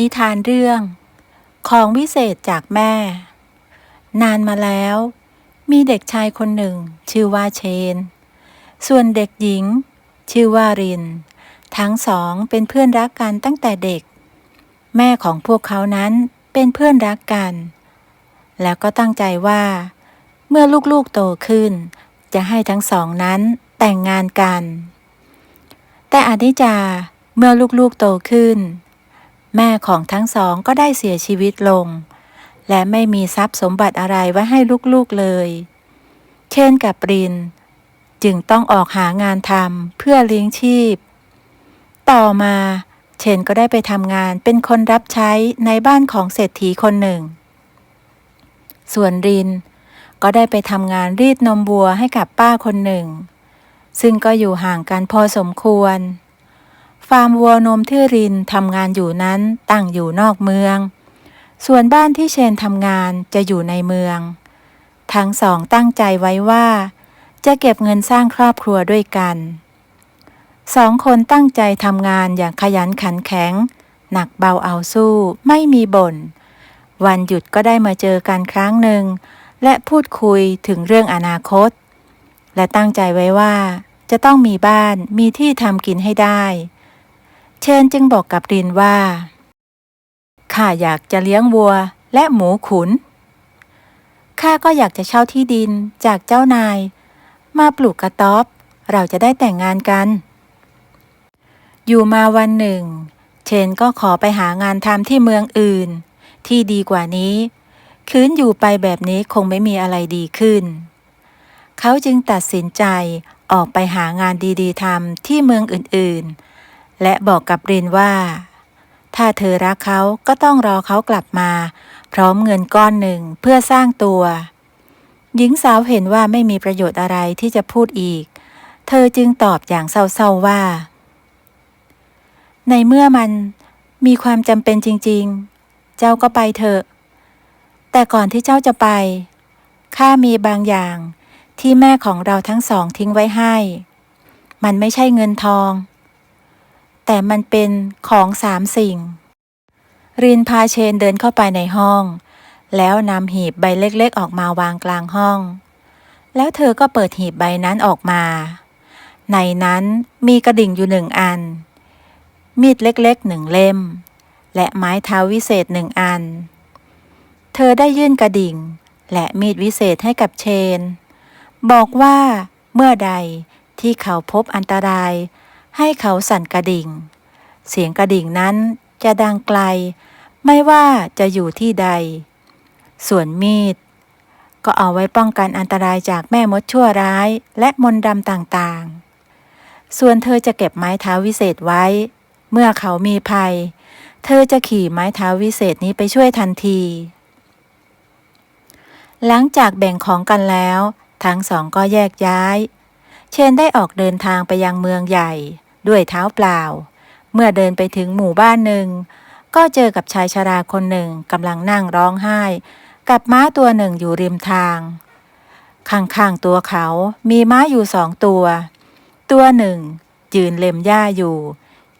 นิทานเรื่อง ของวิเศษจากแม่ นานมาแล้ว มีเด็กชายคนหนึ่ง ชื่อว่าเชน ส่วนเด็กหญิง ชื่อว่าริน ทั้งสองเป็นเพื่อนรักกันตั้งแต่เด็ก แม่ของพวกเขานั้นเป็นเพื่อนรักกัน แล้วก็ตั้งใจว่า เมื่อลูกๆโตขึ้น จะให้ทั้งสองนั้นแต่งงานกัน แต่อานิจจาเมื่อลูกๆโตขึ้น แม่ของทั้งสองก็ได้เสียชีวิตลง และไม่มีทรัพย์สมบัติอะไรไว้ให้ลูกๆเลย เช่นกับริน จึงต้องออกหางานทำเพื่อเลี้ยงชีพ ต่อมาเชนก็ได้ไปทำงานเป็นคนรับใช้ในบ้านของเศรษฐีคนหนึ่ง ส่วนรินก็ได้ไปทำงานรีดนมวัวให้กับป้าคนหนึ่ง ซึ่งก็อยู่ห่างกันพอสมควร ฟาร์มวัวนมที่รินทำงานอยู่นั้นตั้งอยู่นอกเมือง ส่วนบ้านที่เชนทำงานจะอยู่ในเมือง ทั้งสองตั้งใจไว้ว่า จะเก็บเงินสร้างครอบครัวด้วยกันสองคนตั้งใจทำงานอย่างขยันขันแข็ง หนักเบาเอาสู้ไม่มีบ่น วันหยุดก็ได้มาเจอกันครั้งหนึ่ง และพูดคุยถึงเรื่องอนาคต และตั้งใจไว้ว่า จะต้องมีบ้านมีที่ทำกินให้ได้ เชนจึงบอกกับรินว่า ข้าอยากจะเลี้ยงวัวและหมูขุน ข้าก็อยากจะเช่าที่ดินจากเจ้านาย มาปลูกกระต๊อบ เราจะได้แต่งงานกัน อยู่มาวันหนึ่ง เชนก็ขอไปหางานทำที่เมืองอื่น ที่ดีกว่านี้ คืนอยู่ไปแบบนี้คงไม่มีอะไรดีขึ้น เขาจึงตัดสินใจออกไปหางานดีๆทำที่เมืองอื่นๆ และบอกกับรินว่า ถ้าเธอรักเขาก็ต้องรอเขากลับมา พร้อมเงินก้อนหนึ่งเพื่อสร้างตัว หญิงสาวเห็นว่าไม่มีประโยชน์อะไรที่จะพูดอีก เธอจึงตอบอย่างเศร้าๆว่า ในเมื่อมันมีความจำเป็นจริงๆ เจ้าก็ไปเถอะ แต่ก่อนที่เจ้าจะไปข้ามีบางอย่างที่แม่ของเราทั้งสองทิ้งไว้ให้ มันไม่ใช่เงินทอง แต่มันเป็นของสามสิ่ง รินพาเชนเดินเข้าไปในห้อง แล้วนำหีบใบเล็กๆ ออกมาวางกลางห้อง แล้วเธอก็เปิดหีบใบนั้นออกมา ในนั้นมีกระดิ่งอยู่หนึ่งอัน มีดเล็กๆหนึ่งเล่ม และไม้เท้าวิเศษหนึ่งอัน เธอได้ยื่นกระดิ่ง และมีดวิเศษให้กับเชน บอกว่าเมื่อใดที่เขาพบอันตราย ให้เขาสั่นกระดิ่ง เสียงกระดิ่งนั้นจะดังไกล ไม่ว่าจะอยู่ที่ใด ส่วนมีด ก็เอาไว้ป้องกันอันตรายจากแม่มดชั่วร้ายและมนต์ดำต่างๆ ส่วนเธอจะเก็บไม้เท้าวิเศษไว้ เมื่อเขามีภัย เธอจะขี่ไม้เท้าวิเศษนี้ไปช่วยทันที หลังจากแบ่งของกันแล้ว ทั้งสองก็แยกย้าย เชนได้ออกเดินทางไปยังเมืองใหญ่ ด้วยเท้าเปล่า เมื่อเดินไปถึงหมู่บ้านหนึ่ง ก็เจอกับชายชราคนหนึ่งกำลังนั่งร้องไห้ กับม้าตัวหนึ่งอยู่ริมทาง ข้างๆตัวเขามีม้าอยู่สองตัว ตัวหนึ่ง ยืนเล็มหญ้าอยู่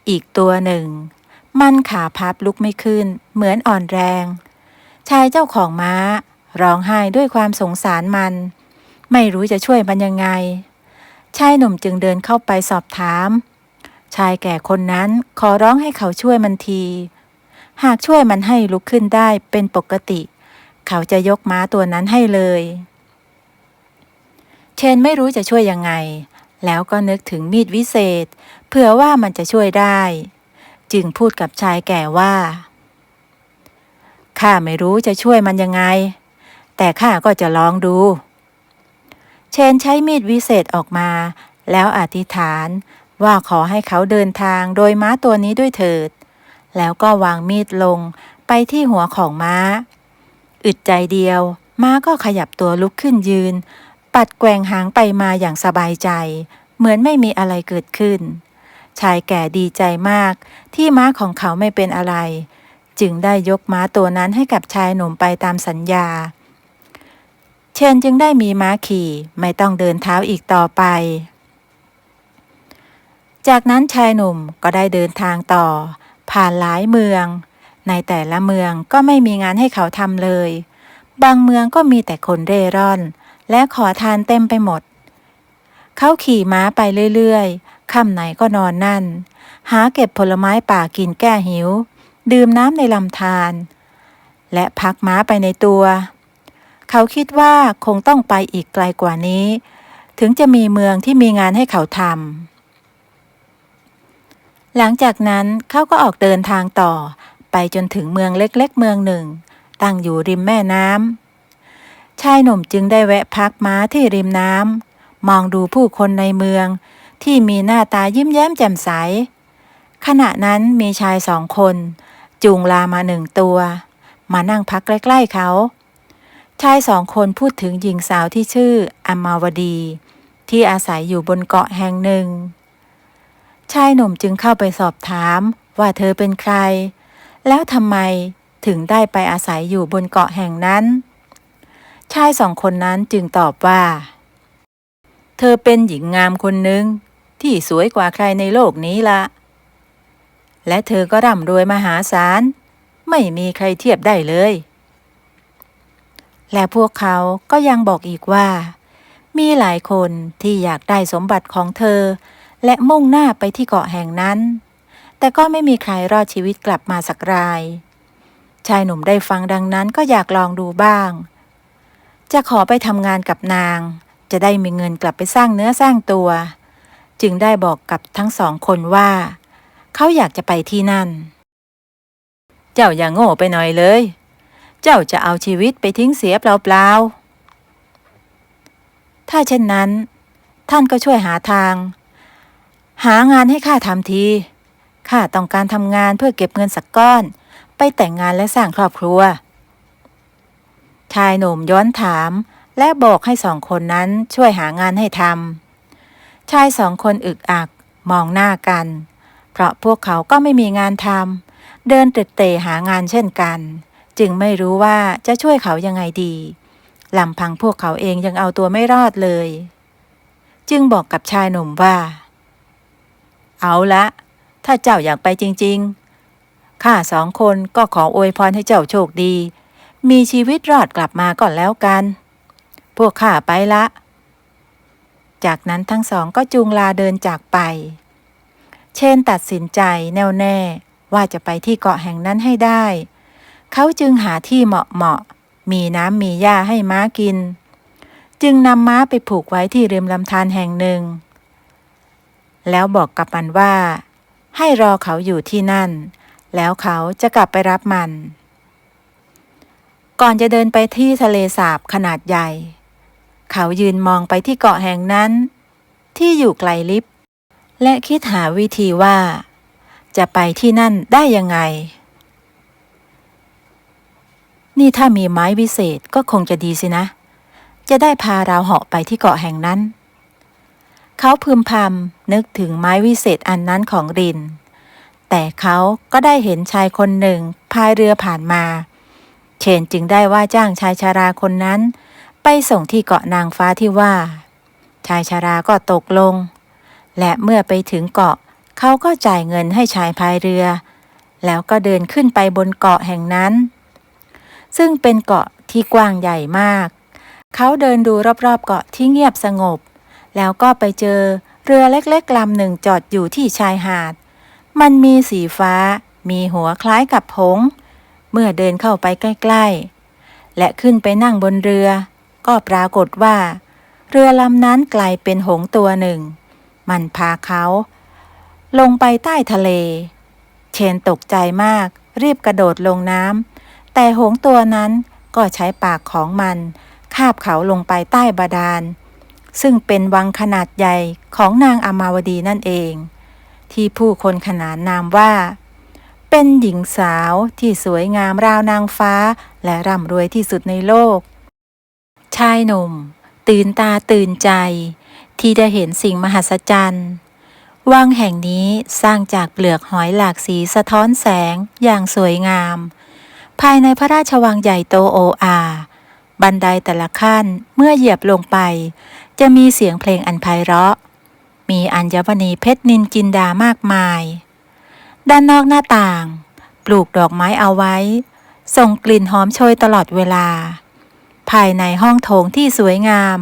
อีกตัวหนึ่ง มันขาพับลุกไม่ขึ้น เหมือนอ่อนแรง ชายเจ้าของม้า ร้องไห้ด้วยความสงสารมัน ไม่รู้จะช่วยมันยังไงชายหนุ่มจึงเดินเข้าไปสอบถาม ชายแก่คนนั้นขอร้องให้เขาช่วยมันที หากช่วยมันให้ลุกขึ้นได้เป็นปกติ เขาจะยกม้าตัวนั้นให้เลย เชนไม่รู้จะช่วยยังไง แล้วก็นึกถึงมีดวิเศษ เผื่อว่ามันจะช่วยได้ จึงพูดกับชายแก่ว่าข้าไม่รู้จะช่วยมันยังไง แต่ข้าก็จะลองดู เชนใช้มีดวิเศษออกมา แล้วอธิษฐาน ว่าขอให้เขาเดินทางโดยม้าตัวนี้ด้วยเถิด แล้วก็วางมีดลงไปที่หัวของม้า อึดใจเดียว ม้าก็ขยับตัวลุกขึ้นยืน ปัดแกว่งหางไปมาอย่างสบายใจ เหมือนไม่มีอะไรเกิดขึ้น ชายแก่ดีใจมาก ที่ม้าของเขาไม่เป็นอะไร จึงได้ยกม้าตัวนั้นให้กับชายหนุ่มไปตามสัญญา เชนจึงได้มีม้าขี่ไม่ต้องเดินเท้าอีกต่อไป จากนั้นชายหนุ่มก็ได้เดินทางต่อ ผ่านหลายเมือง ในแต่ละเมืองก็ไม่มีงานให้เขาทำเลย บางเมืองก็มีแต่คนเร่ร่อน และขอทานเต็มไปหมด เขาขี่ม้าไปเรื่อยๆค่ำไหนก็นอนนั่น หาเก็บผลไม้ป่ากินแก้หิว ดื่มน้ำในลำธารและพักม้าไปในตัว เขาคิดว่าคงต้องไปอีกไกลกว่านี้ ถึงจะมีเมืองที่มีงานให้เขาทำ หลังจากนั้นเขาก็ออกเดินทางต่อ ไปจนถึงเมืองเล็กๆ เมืองหนึ่ง ตั้งอยู่ริมแม่น้ำชายหนุ่มจึงได้แวะพักม้าที่ริมน้ำมองดูผู้คนในเมือง ที่มีหน้าตายิ้มแย้มแจ่มใส ขณะนั้นมีชายสองคน จูงลามาหนึ่งตัว มานั่งพักใกล้ๆเขาชายสองคนพูดถึงหญิงสาวที่ชื่ออมาวดี ที่อาศัยอยู่บนเกาะแห่งหนึ่ง ชายหนุ่มจึงเข้าไปสอบถามว่าเธอเป็นใคร แล้วทำไมถึงได้ไปอาศัยอยู่บนเกาะแห่งนั้น ชายสองคนนั้นจึงตอบว่า เธอเป็นหญิงงามคนหนึ่งที่สวยกว่าใครในโลกนี้ละ และเธอก็ร่ำรวยมหาศาล ไม่มีใครเทียบได้เลย และพวกเขาก็ยังบอกอีกว่า มีหลายคนที่อยากได้สมบัติของเธอ และมุ่งหน้าไปที่เกาะแห่งนั้น แต่ก็ไม่มีใครรอดชีวิตกลับมาสักราย ชายหนุ่มได้ฟังดังนั้นก็อยากลองดูบ้าง จะขอไปทำงานกับนาง จะได้มีเงินกลับไปสร้างเนื้อสร้างตัว จึงได้บอกกับทั้งสองคนว่า เขาอยากจะไปที่นั่น เจ้าอย่างโง่ไปหน่อยเลย เจ้าจะเอาชีวิตไปทิ้งเสียเปล่าๆถ้าเช่นนั้น ท่านก็ช่วยหาทาง หางานให้ข้าทำทีข้าต้องการทำงานเพื่อเก็บเงินสักก้อน ไปแต่งงานและสร้างครอบครัว ชายหนุ่มย้อนถาม และบอกให้สองคนนั้นช่วยหางานให้ทำชายสองคนอึกอักมองหน้ากัน เพราะพวกเขาก็ไม่มีงานทำเดินเตะเตะหางานเช่นกัน จึงไม่รู้ว่าจะช่วยเขายังไงดีลำพังพวกเขาเองยังเอาตัวไม่รอดเลย จึงบอกกับชายหนุ่มว่า เอาละ ถ้าเจ้าอยากไปจริง ๆ ข้าสองคนก็ขออวยพรให้เจ้าโชคดี มีชีวิตรอดกลับมาก่อนแล้วกัน พวกข้าไปละ จากนั้นทั้งสองก็จูงลาเดินจากไป เชนตัดสินใจแน่วแน่ว่าจะไปที่เกาะแห่งนั้นให้ได้ เขาจึงหาที่เหมาะเหมาะ มีน้ำมีหญ้าให้ม้ากิน จึงนำม้าไปผูกไว้ที่ริมลำธารแห่งหนึ่ง แล้วบอกกับมันว่า ให้รอเขาอยู่ที่นั่น แล้วเขาจะกลับไปรับมัน ก่อนจะเดินไปที่ทะเลสาบขนาดใหญ่ เขายืนมองไปที่เกาะแห่งนั้น ที่อยู่ไกลลิบ และคิดหาวิธีว่า จะไปที่นั่นได้ยังไง นี่ถ้ามีไม้วิเศษก็คงจะดีสินะ จะได้พาเราเหาะไปที่เกาะแห่งนั้น เขาพึมพำนึกถึงไม้วิเศษอันนั้นของริน แต่เขาก็ได้เห็นชายคนหนึ่งพายเรือผ่านมา เชนจึงได้ว่าจ้างชายชาราคนนั้น ไปส่งที่เกาะนางฟ้าที่ว่า ชายชาราก็ตกลง และเมื่อไปถึงเกาะเขาก็จ่ายเงินให้ชายพายเรือ แล้วก็เดินขึ้นไปบนเกาะแห่งนั้น ซึ่งเป็นเกาะที่กว้างใหญ่มาก เขาเดินดูรอบๆเกาะที่เงียบสงบ แล้วก็ไปเจอเรือเล็กๆลำหนึ่งจอดอยู่ที่ชายหาด มันมีสีฟ้า มีหัวคล้ายกับผง เมื่อเดินเข้าไปใกล้ๆ และขึ้นไปนั่งบนเรือ ก็ปรากฏว่า เรือลำนั้นกลายเป็นหงส์ตัวหนึ่ง มันพาเขา ลงไปใต้ทะเล เชนตกใจมาก รีบกระโดดลงน้ำแต่หงส์ตัวนั้นก็ใช้ปากของมัน คาบเขาลงไปใต้บาดาล ซึ่งเป็นวังขนาดใหญ่ของนางอมาวดีนั่นเอง ที่ผู้คนขนานนามว่า เป็นหญิงสาวที่สวยงามราวนางฟ้า และร่ำรวยที่สุดในโลก ชายหนุ่ม ตื่นตาตื่นใจ ที่ได้เห็นสิ่งมหัศจรรย์วังแห่งนี้สร้างจากเปลือกหอยหลากสีสะท้อนแสงอย่างสวยงาม ภายในพระราชวังใหญ่โตโออา บันไดแต่ละขั้นเมื่อเหยียบลงไป จะมีเสียงเพลงอันไพเราะ มีอัญมณีเพชรนินจินดามากมาย ด้านนอกหน้าต่าง ปลูกดอกไม้เอาไว้ ส่งกลิ่นหอมโชยตลอดเวลา ภายในห้องโถงที่สวยงาม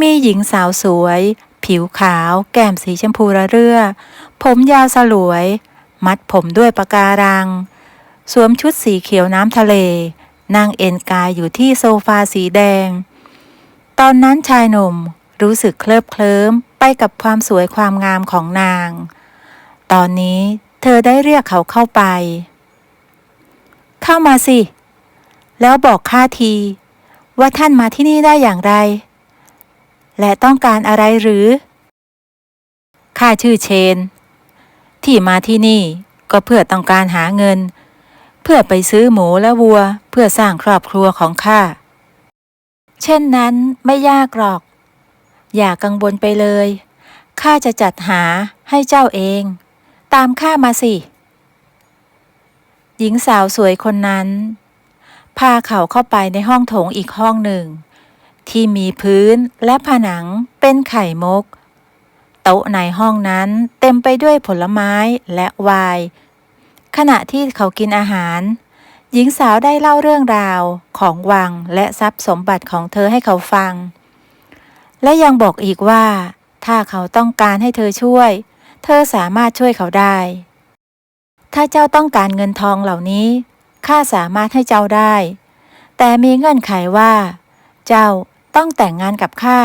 มีหญิงสาวสวย ผิวขาว แก้มสีชมพูระเรื่อ ผมยาวสลวย มัดผมด้วยปะการัง สวมชุดสีเขียวน้ำทะเลนั่งเอนกายอยู่ที่โซฟาสีแดง ตอนนั้นชายหนุ่มรู้สึกเคลิบเคลิ้มไปกับความสวยความงามของนาง ตอนนี้เธอได้เรียกเขาเข้าไป เข้ามาสิ แล้วบอกข้าที ว่าท่านมาที่นี่ได้อย่างไร และต้องการอะไรหรือ ข้าชื่อเชน ที่มาที่นี่ก็เพื่อต้องการหาเงิน เพื่อไปซื้อหมูและวัว เพื่อสร้างครอบครัวของข้า เช่นนั้นไม่ยากหรอก อย่ากังวลไปเลย ข้าจะจัดหาให้เจ้าเอง ตามข้ามาสิ หญิงสาวสวยคนนั้น พาเขาเข้าไปในห้องโถงอีกห้องหนึ่ง ที่มีพื้นและผนังเป็นไข่มก โต๊ะในห้องนั้นเต็มไปด้วยผลไม้และไวน์ขณะที่เขากินอาหาร หญิงสาวได้เล่าเรื่องราวของวังและทรัพย์สมบัติของเธอให้เขาฟัง และยังบอกอีกว่า ถ้าเขาต้องการให้เธอช่วย เธอสามารถช่วยเขาได้ ถ้าเจ้าต้องการเงินทองเหล่านี้ข้าสามารถให้เจ้าได้ แต่มีเงื่อนไขว่า เจ้าต้องแต่งงานกับข้า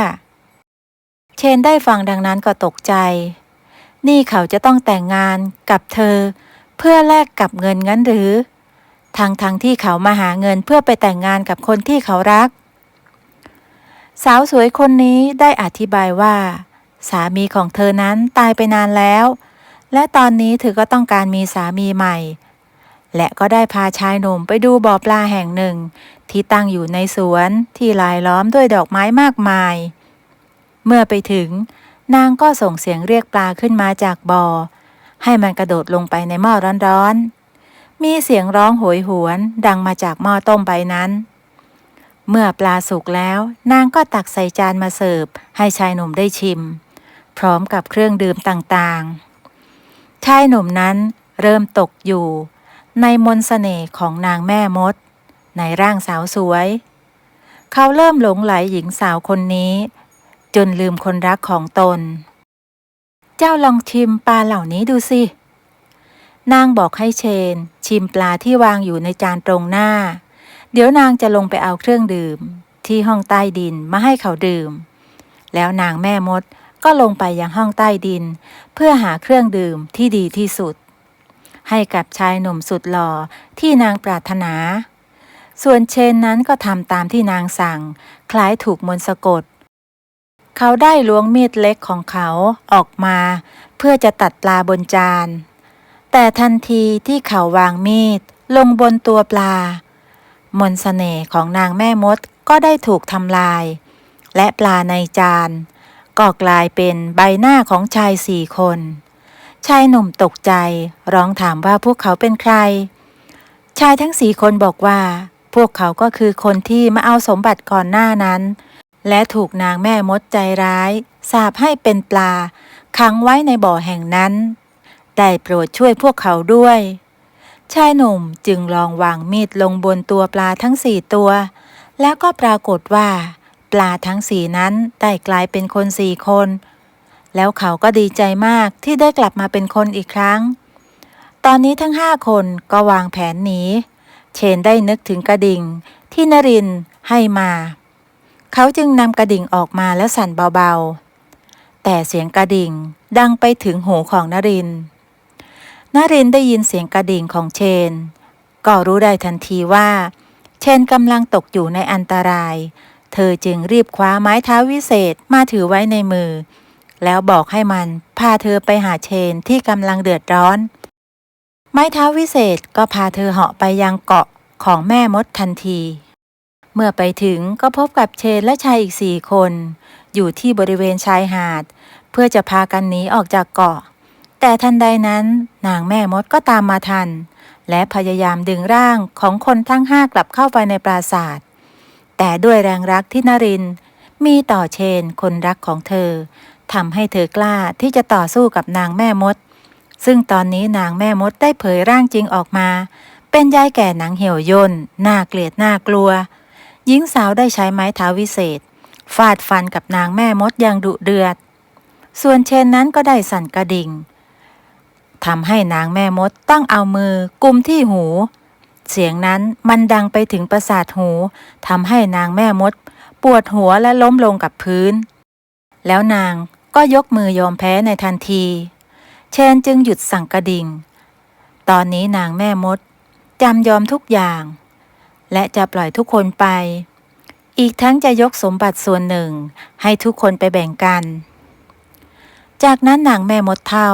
เชนได้ฟังดังนั้นก็ตกใจ นี่เขาจะต้องแต่งงานกับเธอ เพื่อแลกกับเงินงั้นหรือ ทั้งทั้งที่เขามาหาเงินเพื่อไปแต่งงานกับคนที่เขารัก สาวสวยคนนี้ได้อธิบายว่า สามีของเธอนั้นตายไปนานแล้ว และตอนนี้เธอก็ต้องการมีสามีใหม่ และก็ได้พาชายหนุ่มไปดูบ่อปลาแห่งหนึ่ง ที่ตั้งอยู่ในสวนที่ลายล้อมด้วยดอกไม้มากมาย เมื่อไปถึง นางก็ส่งเสียงเรียกปลาขึ้นมาจากบ่อ ให้มันกระโดดลงไปในหม้อร้อนๆ มีเสียงร้องโหยหวนดังมาจากหม้อต้มใบนั้น เมื่อปลาสุกแล้ว นางก็ตักใส่จานมาเสิร์ฟให้ชายหนุ่มได้ชิม พร้อมกับเครื่องดื่มต่างๆ ชายหนุ่มนั้นเริ่มตกอยู่ ในมนต์เสน่ห์ของนางแม่มด ในร่างสาวสวย เขาเริ่มหลงไหลหญิงสาวคนนี้ จนลืมคนรักของตน เจ้าลองชิมปลาเหล่านี้ดูสินางบอกให้เชน ชิมปลาที่วางอยู่ในจานตรงหน้า เดี๋ยวนางจะลงไปเอาเครื่องดื่ม ที่ห้องใต้ดินมาให้เขาดื่ม แล้วนางแม่มดก็ลงไปยังห้องใต้ดิน เพื่อหาเครื่องดื่มที่ดีที่สุด ให้กับชายหนุ่มสุดหล่อที่นางปรารถนา ส่วนเชนนั้นก็ทำตามที่นางสั่ง คล้ายถูกมนต์สะกด เขาได้ล้วงมีดเล็กของเขาออกมา เพื่อจะตัดปลาบนจาน แต่ทันทีที่เขาวางมีดลงบนตัวปลา มนต์เสน่ห์ของนางแม่มดก็ได้ถูกทำลาย และปลาในจาน ก็กลายเป็นใบหน้าของชายสี่คน ชายหนุ่มตกใจร้องถามว่าพวกเขาเป็นใคร ชายทั้งสี่คนบอกว่า พวกเขาก็คือคนที่มาเอาสมบัติก่อนหน้านั้น และถูกนางแม่มดใจร้าย สาปให้เป็นปลาขังไว้ในบ่อแห่งนั้น ได้โปรดช่วยพวกเขาด้วย ชายหนุ่มจึงลองวางมีดลงบนตัวปลาทั้งสี่ตัว แล้วก็ปรากฏว่า ปลาทั้งสี่นั้นได้กลายเป็นคนสี่คน แล้วเขาก็ดีใจมากที่ได้กลับมาเป็นคนอีกครั้ง ตอนนี้ทั้งห้าคนก็วางแผนหนีเชนได้นึกถึงกระดิ่งที่นรินให้มา เขาจึงนำกระดิ่งออกมาแล้วสั่นเบาๆ แต่เสียงกระดิ่งดังไปถึงหูของนรินทร์ นารินได้ยินเสียงกระดิ่งของเชน ก็รู้ได้ทันทีว่า เชนกำลังตกอยู่ในอันตราย เธอจึงรีบคว้าไม้เท้าวิเศษมาถือไว้ในมือ แล้วบอกให้มันพาเธอไปหาเชนที่กำลังเดือดร้อน ไม้เท้าวิเศษก็พาเธอเหาะไปยังเกาะของแม่มดทันที เมื่อไปถึงก็พบกับเชนและชายอีกสี่คน อยู่ที่บริเวณชายหาด เพื่อจะพากันหนีออกจากเกาะ แต่ทันใดนั้นนางแม่มดก็ตามมาทัน และพยายามดึงร่างของคนทั้งห้ากลับเข้าไปในปราสาทแต่ด้วยแรงรักที่นริน มีต่อเชนคนรักของเธอทำให้เธอกล้าที่จะต่อสู้กับนางแม่มด ซึ่งตอนนี้นางแม่มดได้เผยร่างจริงออกมา เป็นยายแก่หนังเหี่ยวย่นน่าเกลียดน่ากลัว หญิงสาวได้ใช้ไม้เท้าวิเศษ ฟาดฟันกับนางแม่มดอย่างดุเดือด ส่วนเชนนั้นก็ได้สั่นกระดิ่ง ทำให้นางแม่มดต้องเอามือกุมที่หู เสียงนั้นมันดังไปถึงประสาทหูทำให้นางแม่มด ปวดหัวและล้มลงกับพื้น แล้วนางก็ยกมือยอมแพ้ในทันที เชนจึงหยุดสั่งกระดิ่ง ตอนนี้นางแม่มดจำยอมทุกอย่าง และจะปล่อยทุกคนไป อีกทั้งจะยกสมบัติส่วนหนึ่งให้ทุกคนไปแบ่งกัน จากนั้นนางแม่มดเท่า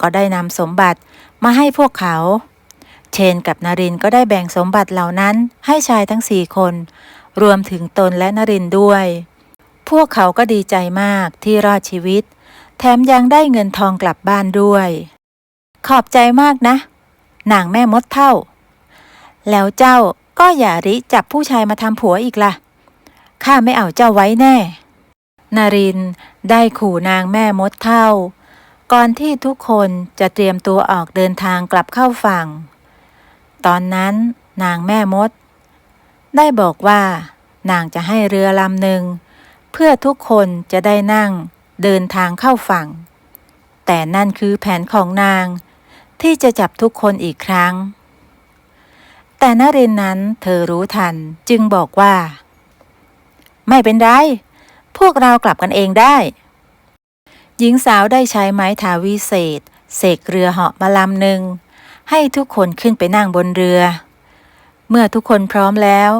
ก็ได้นำสมบัติมาให้พวกเขา เชนกับนรินก็ได้แบ่งสมบัติเหล่านั้นให้ชายทั้งสี่คน รวมถึงตนและนรินด้วย พวกเขาก็ดีใจมากที่รอดชีวิต แถมยังได้เงินทองกลับบ้านด้วย ขอบใจมากนะนางแม่มดเท่า แล้วเจ้าก็อย่าริจับผู้ชายมาทำผัวอีกละ่ะ ข้าไม่เอาเจ้าไว้แน่ นารินได้ขู่นางแม่มดเท่า ก่อนที่ทุกคนจะเตรียมตัวออกเดินทางกลับเข้าฝั่ง ตอนนั้นนางแม่มด ได้บอกว่า นางจะให้เรือลำหนึ่ง เพื่อทุกคนจะได้นั่งเดินทางเข้าฝั่ง แต่นั่นคือแผนของนาง ที่จะจับทุกคนอีกครั้ง แต่นรินนั้นเธอรู้ทันจึงบอกว่า ไม่เป็นไร พวกเรากลับกันเองได้ หญิงสาวได้ใช้ไม้ทาวิเศษ เสกเรือเหาะมาลำหนึ่ง ให้ทุกคนขึ้นไปนั่งบนเรือ เมื่อทุกคนพร้อมแล้ว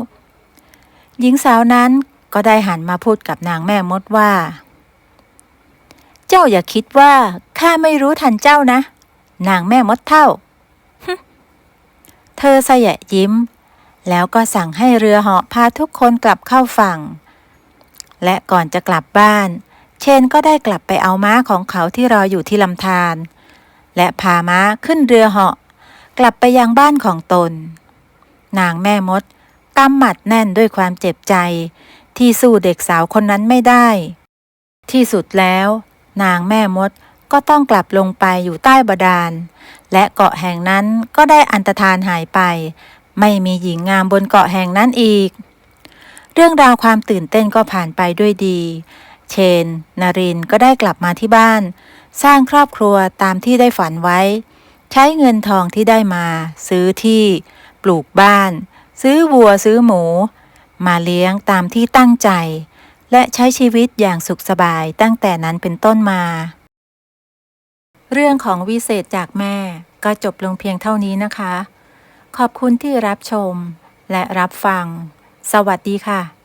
หญิงสาวนั้นก็ได้หันมาพูดกับนางแม่มดว่า เจ้าอย่าคิดว่าข้าไม่รู้ทันเจ้านะ นางแม่มดเท่า เธอสยะยิ้ม แล้วก็สั่งให้เรือเหาะพาทุกคนกลับเข้าฝั่ง และก่อนจะกลับบ้าน ชนก็ได้กลับไปเอาม้าของเขาที่รออยู่ที่ลำธารและพาม้าขึ้นเรือเหาะ กลับไปยังบ้านของตน นางแม่มดกำหมัดแน่นด้วยความเจ็บใจ ที่สู้เด็กสาวคนนั้นไม่ได้ ที่สุดแล้ว นางแม่มดก็ต้องกลับลงไปอยู่ใต้บาดาล และเกาะแห่งนั้นก็ได้อันตรธานหายไป ไม่มีหญิงงามบนเกาะแห่งนั้นอีก เรื่องราวความตื่นเต้นก็ผ่านไปด้วยดี เชน นารินก็ได้กลับมาที่บ้าน สร้างครอบครัวตามที่ได้ฝันไว้ ใช้เงินทองที่ได้มา ซื้อที่ ปลูกบ้าน ซื้อวัวซื้อหมู มาเลี้ยงตามที่ตั้งใจ และใช้ชีวิตอย่างสุขสบายตั้งแต่นั้นเป็นต้นมา เรื่องของวิเศษจากแม่ก็จบลงเพียงเท่านี้นะคะ ขอบคุณที่รับชมและรับฟัง สวัสดีค่ะ